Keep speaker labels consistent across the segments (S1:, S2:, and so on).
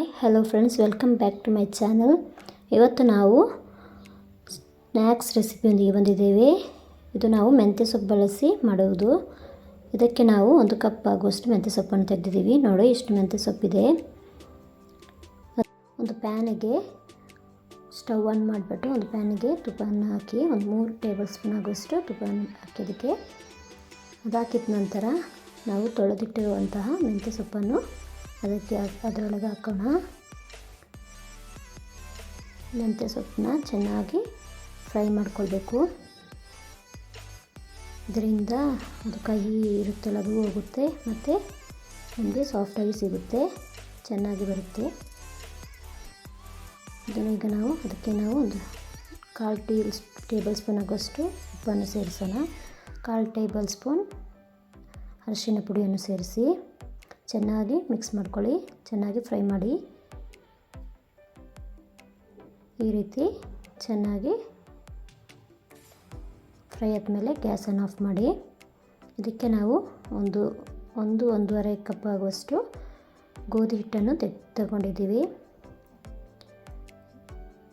S1: Hi hello friends welcome back to my channel ಇವತ್ತು ನಾವು snacks ರೆಸಿಪಿಯೊಂದಿಗೆ ಬಂದಿದ್ದೇವೆ. ಇದು ನಾವು ಮೆಂತ್ಯ ಸೊಪ್ಪು ಬಳಸಿ ಮಾಡುವುದು. ಇದಕ್ಕೆ ನಾವು ಒಂದು ಕಪ್ ಆಗುವಷ್ಟು ಮೆಂತ್ಯ ಸೊಪ್ಪನ್ನು ತೆಗೆದಿದ್ದೀವಿ. ನೋಡಿ, ಇಷ್ಟು ಮೆಂತ್ಯ ಸೊಪ್ಪಿದೆ. ಒಂದು ಪ್ಯಾನಿಗೆ ಸ್ಟವ್ ಆನ್ ಮಾಡಿಬಿಟ್ಟು ಒಂದು ಪ್ಯಾನಿಗೆ ತುಪ್ಪವನ್ನು ಹಾಕಿ ಒಂದು ಮೂರು ಟೇಬಲ್ ಸ್ಪೂನ್ ಆಗುವಷ್ಟು ತುಪ್ಪವನ್ನು ಹಾಕಿದ್ದಕ್ಕೆ ಅದಾಕಿದ ನಂತರ ನಾವು ತೊಳೆದಿಟ್ಟಿರುವಂತಹ ಮೆಂತ್ಯ ಸೊಪ್ಪನ್ನು ಅದಕ್ಕೆ ಅದರೊಳಗೆ ಹಾಕೋಣ. ಮೆಂತ್ಯ ಸೊಪ್ಪನ್ನ ಚೆನ್ನಾಗಿ ಫ್ರೈ ಮಾಡ್ಕೊಳ್ಬೇಕು. ಇದರಿಂದ ಅದು ಕಹಿ ಇರುತ್ತಲ್ಲ ಅದು ಹೋಗುತ್ತೆ, ಮತ್ತು ನಮಗೆ ಸಾಫ್ಟಾಗಿ ಸಿಗುತ್ತೆ, ಚೆನ್ನಾಗಿ ಬರುತ್ತೆ. ಇದನ್ನು ಈಗ ನಾವು, ಅದಕ್ಕೆ ನಾವು ಒಂದು ಕಾಲು ಟೀ ಟೇಬಲ್ ಸ್ಪೂನ್ ಆಗೋಷ್ಟು ಉಪ್ಪನ್ನು ಸೇರಿಸೋಣ. ಕಾಲು ಟೇಬಲ್ ಸ್ಪೂನ್ ಅರಿಶಿನ ಪುಡಿಯನ್ನು ಸೇರಿಸಿ. ಚೆನ್ನಾಗಿ ಮಿಕ್ಸ್ ಮಾಡ್ಕೊಳ್ಳಿ. ಚೆನ್ನಾಗಿ ಫ್ರೈ ಮಾಡಿ. ಈ ರೀತಿ ಚೆನ್ನಾಗಿ ಫ್ರೈ ಆದಮೇಲೆ ಗ್ಯಾಸನ್ನು ಆಫ್ ಮಾಡಿ. ಇದಕ್ಕೆ ನಾವು ಒಂದು ಒಂದು, ಒಂದೂವರೆ ಕಪ್ ಆಗುವಷ್ಟು ಗೋಧಿ ಹಿಟ್ಟನ್ನು ತೆಗ್, ತಗೊಂಡಿದ್ದೀವಿ.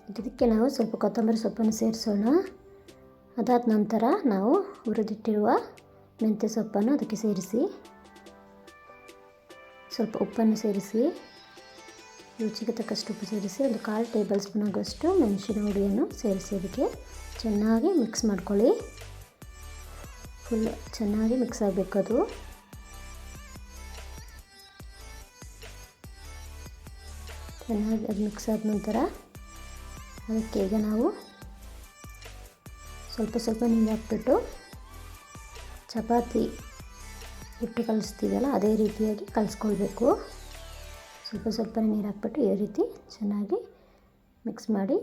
S1: ಇದಕ್ಕೆ ನಾವು ಸ್ವಲ್ಪ ಕೊತ್ತಂಬರಿ ಸೊಪ್ಪನ್ನು ಸೇರಿಸೋಣ. ಅದಾದ ನಂತರ ನಾವು ಹುರಿದಿಟ್ಟಿರುವ ಮೆಂತ್ಯ ಸೊಪ್ಪನ್ನು ಅದಕ್ಕೆ ಸೇರಿಸಿ. ಸ್ವಲ್ಪ ಉಪ್ಪನ್ನು ಸೇರಿಸಿ, ರುಚಿಗೆ ತಕ್ಕಷ್ಟು ಉಪ್ಪು ಸೇರಿಸಿ, ಒಂದು ಕಾಲು ಟೇಬಲ್ ಸ್ಪೂನ್ ಆಗುವಷ್ಟು ಮೆಣಸಿನ ಹುಡಿಯನ್ನು ಸೇರಿಸಿ ಅದಕ್ಕೆ ಚೆನ್ನಾಗಿ ಮಿಕ್ಸ್ ಮಾಡ್ಕೊಳ್ಳಿ. ಫುಲ್ ಚೆನ್ನಾಗಿ ಮಿಕ್ಸ್ ಆಗಬೇಕು ಅದು. ಚೆನ್ನಾಗಿ ಅದು ಮಿಕ್ಸ್ ಆದ ನಂತರ ಅದಕ್ಕೆ ಈಗ ನಾವು ಸ್ವಲ್ಪ ಸ್ವಲ್ಪ ನೀರು ಹಾಕ್ಬಿಟ್ಟು ಚಪಾತಿ ಹಿಟ್ಟು ಕಲಿಸ್ತೀವಲ್ಲ, ಅದೇ ರೀತಿಯಾಗಿ ಕಲಿಸ್ಕೊಳ್ಬೇಕು. ಸ್ವಲ್ಪ ಸ್ವಲ್ಪ ನೀರು ಹಾಕ್ಬಿಟ್ಟು ಈ ರೀತಿ ಚೆನ್ನಾಗಿ ಮಿಕ್ಸ್ ಮಾಡಿ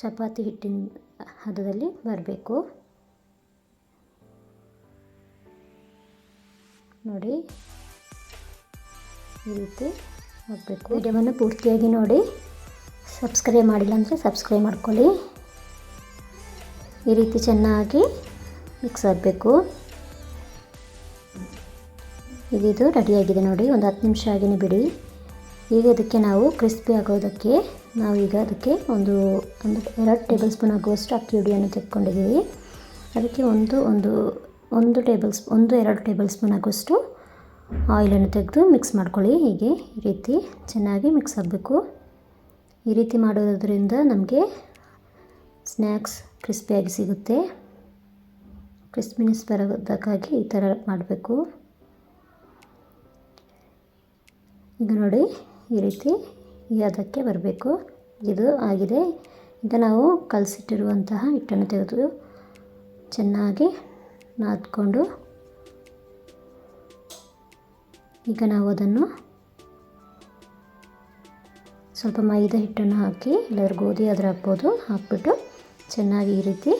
S1: ಚಪಾತಿ ಹಿಟ್ಟಿನ ಹದದಲ್ಲಿ ಬರಬೇಕು. ನೋಡಿ, ಈ ರೀತಿ ಹಾಕಬೇಕು. ವಿಡಿಯೋವನ್ನು ಪೂರ್ತಿಯಾಗಿ ನೋಡಿ. ಸಬ್ಸ್ಕ್ರೈಬ್ ಮಾಡಿಲ್ಲ ಅಂದರೆ ಸಬ್ಸ್ಕ್ರೈಬ್ ಮಾಡ್ಕೊಳ್ಳಿ. ಈ ರೀತಿ ಚೆನ್ನಾಗಿ ಮಿಕ್ಸ್ ಆಗಬೇಕು. ಇದಿದು ರೆಡಿಯಾಗಿದೆ ನೋಡಿ, ಒಂದು ಹತ್ತು ನಿಮಿಷ ಆಗಿನೇ ಬಿಡಿ. ಈಗ ಅದಕ್ಕೆ ನಾವು ಕ್ರಿಸ್ಪಿ ಆಗೋದಕ್ಕೆ ನಾವು ಈಗ ಅದಕ್ಕೆ ಒಂದು ಒಂದು ಎರಡು ಟೇಬಲ್ ಸ್ಪೂನ್ ಆಗುವಷ್ಟು ಅಕ್ಕಿ ಹುಡಿಯನ್ನು ತೆಕ್ಕೊಂಡಿದ್ದೀವಿ ಅದಕ್ಕೆ ಒಂದು ಒಂದು ಒಂದು ಟೇಬಲ್ ಸ್ಪೂ ಒಂದು ಎರಡು ಟೇಬಲ್ ಸ್ಪೂನ್ ಆಗುವಷ್ಟು ಆಯಿಲನ್ನು ತೆಗೆದು ಮಿಕ್ಸ್ ಮಾಡ್ಕೊಳ್ಳಿ. ಹೀಗೆ ಈ ರೀತಿ ಚೆನ್ನಾಗಿ ಮಿಕ್ಸ್ ಆಗಬೇಕು. ಈ ರೀತಿ ಮಾಡೋದ್ರಿಂದ ನಮಗೆ ಸ್ನ್ಯಾಕ್ಸ್ ಕ್ರಿಸ್ಪಿಯಾಗಿ ಸಿಗುತ್ತೆ. ಕ್ರಿಸ್ಪಿನೆಸ್ ಬರೋದಕ್ಕಾಗಿ ಈ ಥರ ಮಾಡಬೇಕು. ಈಗ ನೋಡಿ ಈ ರೀತಿ ಅದಕ್ಕೆ ಬರಬೇಕು. ಇದು ಆಗಿದೆ. ಈಗ ನಾವು ಕಲಸಿಟ್ಟಿರುವಂತಹ ಹಿಟ್ಟನ್ನು ತೆಗೆದು ಚೆನ್ನಾಗಿ ನಾದ್ಕೊಂಡು ಈಗ ನಾವು ಅದನ್ನು ಸ್ವಲ್ಪ ಮೈದಾ ಹಿಟ್ಟನ್ನು ಹಾಕಿ ಇಲ್ಲಾದ್ರೆ ಗೋಧಿ ಅದ್ರ ಹಾಕ್ಬೋದು. ಹಾಕ್ಬಿಟ್ಟು ಚೆನ್ನಾಗಿ ಈ ರೀತಿ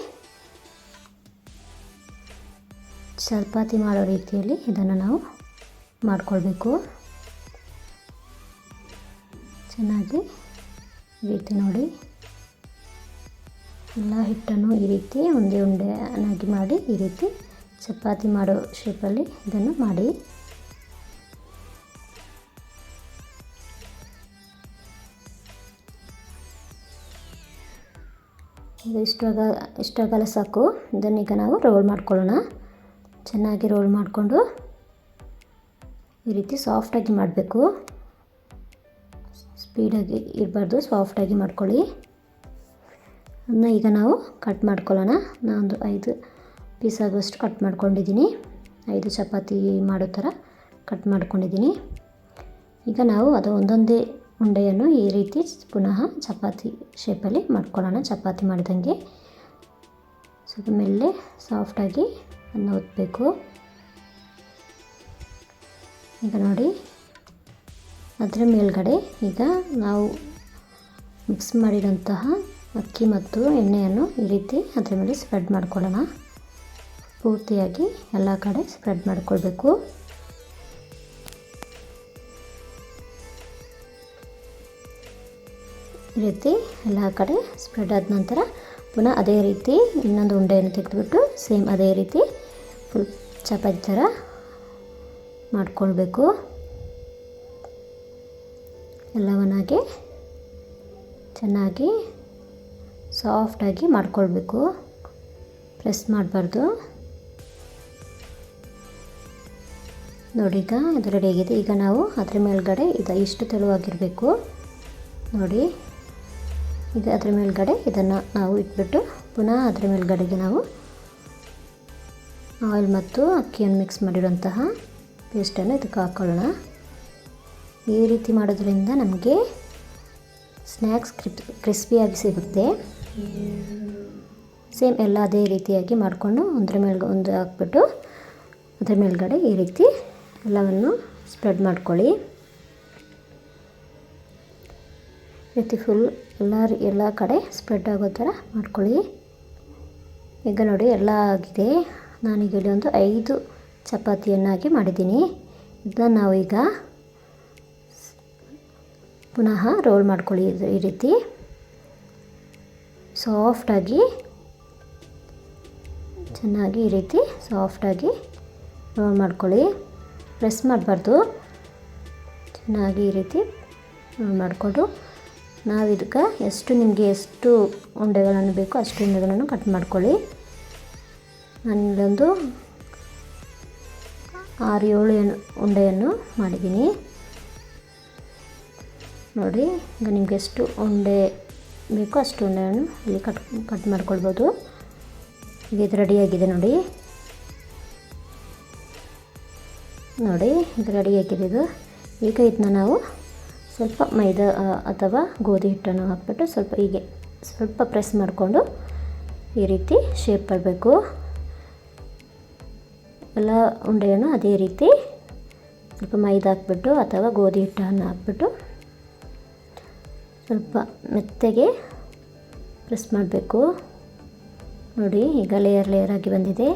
S1: ಚಪಾತಿ ಮಾಡೋ ರೀತಿಯಲ್ಲಿ ಇದನ್ನು ನಾವು ಮಾಡಿಕೊಳ್ಬೇಕು. ಚೆನ್ನಾಗಿ ಈ ರೀತಿ ನೋಡಿ. ಎಲ್ಲ ಹಿಟ್ಟನ್ನು ಈ ರೀತಿ ಒಂದೇ ಉಂಡೆನಾಗಿ ಮಾಡಿ ಈ ರೀತಿ ಚಪಾತಿ ಮಾಡೋ ಶೇಪಲ್ಲಿ ಇದನ್ನು ಮಾಡಿ. ಇದು ಇಷ್ಟಾಗ ಇಷ್ಟಾಗಲ್ಲ ಸಾಕು. ಇದನ್ನೀಗ ನಾವು ರೋಲ್ ಮಾಡ್ಕೊಳ್ಳೋಣ. ಚೆನ್ನಾಗಿ ರೋಲ್ ಮಾಡಿಕೊಂಡು ಈ ರೀತಿ ಸಾಫ್ಟಾಗಿ ಮಾಡಬೇಕು. ಸ್ಪೀಡಾಗಿ ಇರಬಾರ್ದು, ಸಾಫ್ಟಾಗಿ ಮಾಡ್ಕೊಳ್ಳಿ. ಅದನ್ನ ಈಗ ನಾವು ಕಟ್ ಮಾಡ್ಕೊಳ್ಳೋಣ. ನಾನೊಂದು ಐದು ಪೀಸ್ ಆಗುವಷ್ಟು ಕಟ್ ಮಾಡ್ಕೊಂಡಿದ್ದೀನಿ. ಐದು ಚಪಾತಿ ಮಾಡೋ ಥರ ಕಟ್ ಮಾಡ್ಕೊಂಡಿದ್ದೀನಿ. ಈಗ ನಾವು ಅದು ಒಂದೊಂದೇ ಉಂಡೆಯನ್ನು ಈ ರೀತಿ ಪುನಃ ಚಪಾತಿ ಶೇಪಲ್ಲಿ ಮಾಡ್ಕೊಳ್ಳೋಣ. ಚಪಾತಿ ಮಾಡಿದಂಗೆ ಸ್ವಲ್ಪ ಮೇಲೆ ಸಾಫ್ಟಾಗಿ ಅನ್ನ ಒತ್ತಬೇಕು ಈಗ ನೋಡಿ ಅದರ ಮೇಲ್ಗಡೆ ಈಗ ನಾವು ಮಿಕ್ಸ್ ಮಾಡಿದಂತಹ ಅಕ್ಕಿ ಮತ್ತು ಎಣ್ಣೆಯನ್ನು ಈ ರೀತಿ ಅದರ ಮೇಲೆ ಸ್ಪ್ರೆಡ್ ಮಾಡ್ಕೊಳ್ಳೋಣ. ಪೂರ್ತಿಯಾಗಿ ಎಲ್ಲ ಕಡೆ ಸ್ಪ್ರೆಡ್ ಮಾಡ್ಕೊಳ್ಬೇಕು. ಈ ರೀತಿ ಎಲ್ಲ ಕಡೆ ಸ್ಪ್ರೆಡ್ ಆದ ನಂತರ ಪುನಃ ಅದೇ ರೀತಿ ಇನ್ನೊಂದು ಉಂಡೆಯನ್ನು ತೆಗೆದುಬಿಟ್ಟು ಸೇಮ್ ಅದೇ ರೀತಿ ಫುಲ್ ಚಪಾತಿ ಥರ ಮಾಡಿಕೊಳ್ಬೇಕು. ಎಲ್ಲವನ್ನಾಗಿ ಚೆನ್ನಾಗಿ ಸಾಫ್ಟಾಗಿ ಮಾಡ್ಕೊಳ್ಬೇಕು. ಪ್ರೆಸ್ ಮಾಡಬಾರ್ದು. ನೋಡಿ, ಈಗ ಇದು ಆಗಿದೆ. ಈಗ ನಾವು ಅದರ ಮೇಲ್ಗಡೆ ಇದು ಇಷ್ಟು ತೆಳುವಾಗಿರಬೇಕು. ನೋಡಿ ಈಗ ಅದರ ಮೇಲ್ಗಡೆ ಇದನ್ನು ನಾವು ಇಟ್ಬಿಟ್ಟು ಪುನಃ ಅದರ ಮೇಲ್ಗಡೆಗೆ ನಾವು ಆಯಿಲ್ ಮತ್ತು ಅಕ್ಕಿಯನ್ನು ಮಿಕ್ಸ್ ಮಾಡಿರುವಂತಹ ಪೇಸ್ಟನ್ನು ಇದಕ್ಕೆ ಹಾಕ್ಕೊಳ್ಳೋಣ ಈ ರೀತಿ ಮಾಡೋದ್ರಿಂದ ನಮಗೆ ಸ್ನ್ಯಾಕ್ಸ್ ಕ್ರಿಪ್, ಕ್ರಿಸ್ಪಿಯಾಗಿ ಸಿಗುತ್ತೆ. ಸೇಮ್ ಎಲ್ಲ ಅದೇ ರೀತಿಯಾಗಿ ಮಾಡಿಕೊಂಡು ಒಂದರ ಮೇಲ್ಗೆ, ಒಂದು ಹಾಕ್ಬಿಟ್ಟು ಅದ್ರ ಮೇಲ್ಗಡೆ ಈ ರೀತಿ ಎಲ್ಲವನ್ನು ಸ್ಪ್ರೆಡ್ ಮಾಡ್ಕೊಳ್ಳಿ. ರೀತಿ ಫುಲ್ ಎಲ್ಲ ಎಲ್ಲ ಕಡೆ ಸ್ಪ್ರೆಡ್ ಆಗೋ ಥರ ಮಾಡ್ಕೊಳ್ಳಿ. ಈಗ ನೋಡಿ ಎಲ್ಲ ಆಗಿದೆ. ನಾನೀಗ ಇಲ್ಲಿ ಒಂದು ಐದು ಚಪಾತಿಯನ್ನಾಗಿ ಮಾಡಿದ್ದೀನಿ. ಇದನ್ನು ನಾವು ಈಗ ಪುನಃ ರೋಲ್ ಮಾಡ್ಕೊಳ್ಳಿ ಈ ರೀತಿ. ಸಾಫ್ಟಾಗಿ ಚೆನ್ನಾಗಿ ಈ ರೀತಿ ಸಾಫ್ಟಾಗಿ ರೋಲ್ ಮಾಡ್ಕೊಳ್ಳಿ. ಪ್ರೆಸ್ ಮಾಡಬಾರ್ದು. ಚೆನ್ನಾಗಿ ಈ ರೀತಿ ರೋಲ್ ಮಾಡಿಕೊಂಡು ನಾವು ಇದಕ್ಕೆ ಎಷ್ಟು ನಿಮಗೆ ಎಷ್ಟು ಉಂಡೆಗಳನ್ನು ಬೇಕೋ ಅಷ್ಟು ಉಂಡೆಗಳನ್ನು ಕಟ್ ಮಾಡ್ಕೊಳ್ಳಿ. ನಾನು ಇಲ್ಲೊಂದು ಆರು ಏಳು ಉಂಡೆಯನ್ನು ಮಾಡಿದ್ದೀನಿ. ನೋಡಿ, ಈಗ ನಿಮ್ಗೆ ಎಷ್ಟು ಉಂಡೆ ಬೇಕೋ ಅಷ್ಟು ಉಂಡೆಯನ್ನು ಇಲ್ಲಿ ಕಟ್ ಕಟ್ ಮಾಡ್ಕೊಳ್ಬೋದು. ಈಗ ಇದು ರೆಡಿಯಾಗಿದೆ ನೋಡಿ. ನೋಡಿ, ಇದು ರೆಡಿಯಾಗಿದೆ ಇದು. ಈಗ ಇದನ್ನ ನಾವು ಸ್ವಲ್ಪ ಮೈದಾ ಅಥವಾ ಗೋಧಿ ಹಿಟ್ಟನ್ನು ಹಾಕ್ಬಿಟ್ಟು ಸ್ವಲ್ಪ ಹೀಗೆ ಸ್ವಲ್ಪ ಪ್ರೆಸ್ ಮಾಡಿಕೊಂಡು ಈ ರೀತಿ ಶೇಪ್ ಬರಬೇಕು ಎಲ್ಲ ಉಂಡೆಯನ್ನು ಅದೇ ರೀತಿ ಸ್ವಲ್ಪ ಮೈದಾ ಹಾಕ್ಬಿಟ್ಟು ಅಥವಾ ಗೋಧಿ ಹಿಟ್ಟನ್ನು ಹಾಕ್ಬಿಟ್ಟು ಸ್ವಲ್ಪ ಮೆತ್ತಗೆ ಪ್ರೆಸ್ ಮಾಡಬೇಕು. ನೋಡಿ, ಈಗ ಲೇಯರ್ ಲೇಯರ್ ಆಗಿ ಬಂದಿದೆ.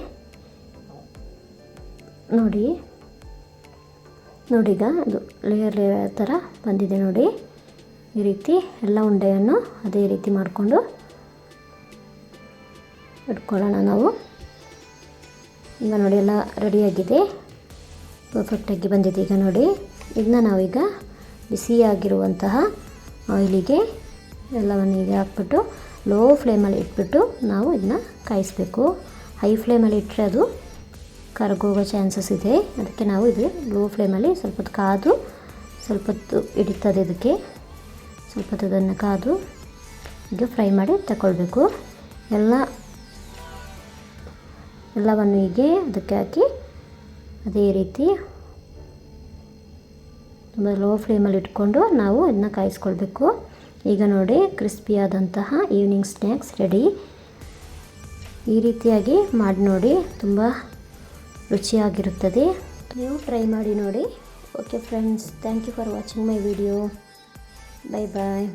S1: ನೋಡಿ ನೋಡಿ ಈಗ ಅದು ಲೇಯರ್ ಲೇಯರ್ ಥರ ಬಂದಿದೆ ನೋಡಿ. ಈ ರೀತಿ ಎಲ್ಲ ಉಂಡೆಯನ್ನು ಅದೇ ರೀತಿ ಮಾಡಿಕೊಂಡು ಇಟ್ಕೊಳ್ಳೋಣ ನಾವು. ಈಗ ನೋಡಿ, ಎಲ್ಲ ರೆಡಿಯಾಗಿದೆ ಪರ್ಫೆಕ್ಟಾಗಿ ಬಂದಿದೆ ಈಗ ನೋಡಿ. ಇದನ್ನ ನಾವೀಗ ಬಿಸಿಯಾಗಿರುವಂತಹ ಆಯಿಲಿಗೆ ಎಲ್ಲವನ್ನು ಹೀಗೆ ಹಾಕ್ಬಿಟ್ಟು ಲೋ ಫ್ಲೇಮಲ್ಲಿ ಇಟ್ಬಿಟ್ಟು ನಾವು ಇದನ್ನ ಕಾಯಿಸಬೇಕು. ಹೈ ಫ್ಲೇಮಲ್ಲಿ ಇಟ್ಟರೆ ಅದು ಕರಗೋಗೋ ಚಾನ್ಸಸ್ ಇದೆ. ಅದಕ್ಕೆ ನಾವು ಇದು ಲೋ ಫ್ಲೇಮಲ್ಲಿ ಸ್ವಲ್ಪ ಹೊತ್ತು ಕಾದು, ಸ್ವಲ್ಪ ಹೊತ್ತು ಹಿಡಿತದೆ ಇದಕ್ಕೆ. ಸ್ವಲ್ಪ ಹೊತ್ತು ಅದನ್ನು ಕಾದು ಈಗ ಫ್ರೈ ಮಾಡಿ ತಗೊಳ್ಬೇಕು ಎಲ್ಲ, ಎಲ್ಲವನ್ನು ಹೀಗೆ ಅದಕ್ಕೆ ಹಾಕಿ ಅದೇ ರೀತಿ ತುಂಬ ಲೋ ಫ್ಲೇಮಲ್ಲಿ ಇಟ್ಕೊಂಡು ನಾವು ಇದನ್ನ ಕಾಯಿಸ್ಕೊಳ್ಬೇಕು. ಈಗ ನೋಡಿ ಕ್ರಿಸ್ಪಿಯಾದಂತಹ ಈವ್ನಿಂಗ್ ಸ್ನ್ಯಾಕ್ಸ್ ರೆಡಿ ಈ ರೀತಿಯಾಗಿ ಮಾಡಿ ನೋಡಿ, ತುಂಬ ರುಚಿಯಾಗಿರುತ್ತದೆ. ನೀವು ಟ್ರೈ ಮಾಡಿ ನೋಡಿ. Okay friends thank you for watching my video bye bye